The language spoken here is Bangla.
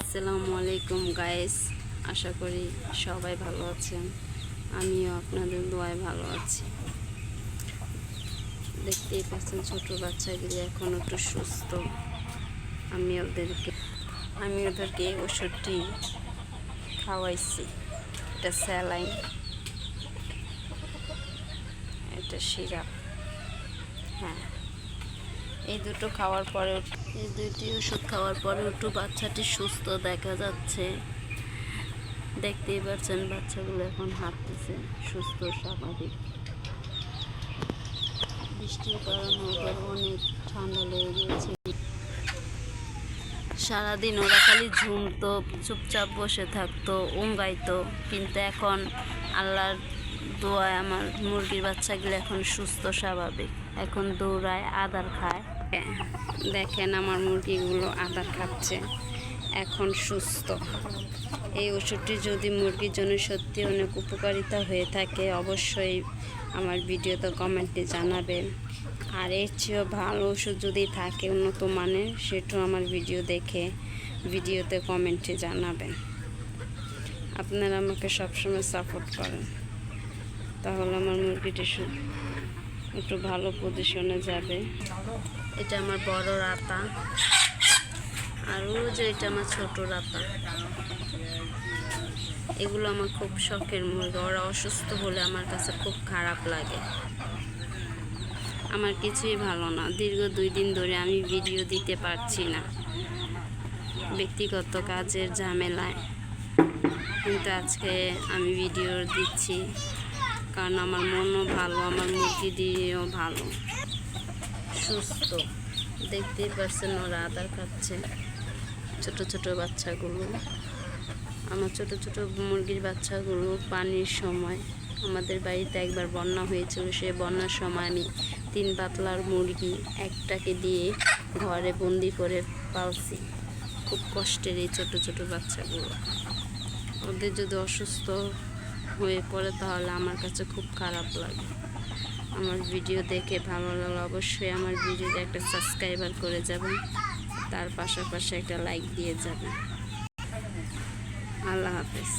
আসসালামু আলাইকুম গাইস আশা করি সবাই ভালো আছেন। আমিও আপনাদের দোয়ায় ভালো আছি। দেখতেই পাচ্ছেন ছোট বাচ্চাগুলি এখন একটু সুস্থ। আমি ওদেরকে আমি ওদেরকে ওষুধটি খাওয়াইছি। এটা স্যালাইন এটা সিরাপ। হ্যাঁ। এই দুটো খাওয়ার পরে এই দুইটি ওষুধ খাওয়ার পরে একটু বাচ্চাটি সুস্থ দেখা যাচ্ছে। দেখতেই পাচ্ছেন, বাচ্চাগুলো এখন হাঁটতেছে, সুস্থ, স্বাভাবিক। বৃষ্টির কারণে ওদের অনেক ঠান্ডা লেগে গিয়েছে। সারাদিন ওরা খালি ঝুমতো, চুপচাপ বসে থাকতো, উঙ্গাইতো। কিন্তু এখন আল্লাহর দোয়ায় আমার মুরগির বাচ্চাগুলো এখন সুস্থ, স্বাভাবিক। এখন দৌড়ায়, আদার খায়। দেখেন আমার মুরগিগুলো আদার খাচ্ছে। এখন সুস্থ। এই ওষুধটি যদি মুরগির জন্য সত্যি অনেক উপকারিতা হয়ে থাকে, অবশ্যই আমার ভিডিওতে কমেন্টে জানাবেন। আর এর চেয়েও ভালো ওষুধ যদি থাকে উন্নত মানের, সেটাও আমার ভিডিও দেখে ভিডিওতে কমেন্টে জানাবেন। আপনারা আমাকে সবসময় সাপোর্ট করেন। তাহলে আমার মুরগিটি সু- একটু ভালো পজিশনে যাবে। এটা আমার বড় রাতা। আর ও যে এটা আমার ছোট রাতা। এগুলো আমার খুব শখের মুরগি। ওরা অসুস্থ হলে আমার কাছে খুব খারাপ লাগে। আমার কিছুই ভালো না। দীর্ঘ দুই দিন ধরে আমি ভিডিও দিতে পারছি না। ব্যক্তিগত কাজের ঝামেলায়। কিন্তু আজকে আমি ভিডিও দিচ্ছি। কারণ আমার মনও ভালো, আমার মুরগি দিয়েও ভালো। সুস্থ। দেখতেই পাচ্ছেন ওরা আদার খাচ্ছে। ছোট ছোট বাচ্চাগুলো। আমার ছোট ছোট মুরগির বাচ্চাগুলো পানির সময়। আমাদের বাড়িতে একবার বন্যা হয়েছিল, সে বন্যার সময় আমি তিন পাতলার মুরগি একটাকে দিয়ে ঘরে বন্দি করে পালছি। খুব কষ্টের এই ছোট ছোট বাচ্চাগুলো। ওদের যদি অসুস্থ হয়ে পড়ে তাহলে আমার কাছে খুব খারাপ লাগে। আমার ভিডিও দেখে ভালো লাগলে অবশ্যই আমার ভিডিওতে একটা সাবস্ক্রাইবার করে যাবেন। তার পাশাপাশি একটা লাইক দিয়ে যাবেন। আল্লাহ হাফেজ।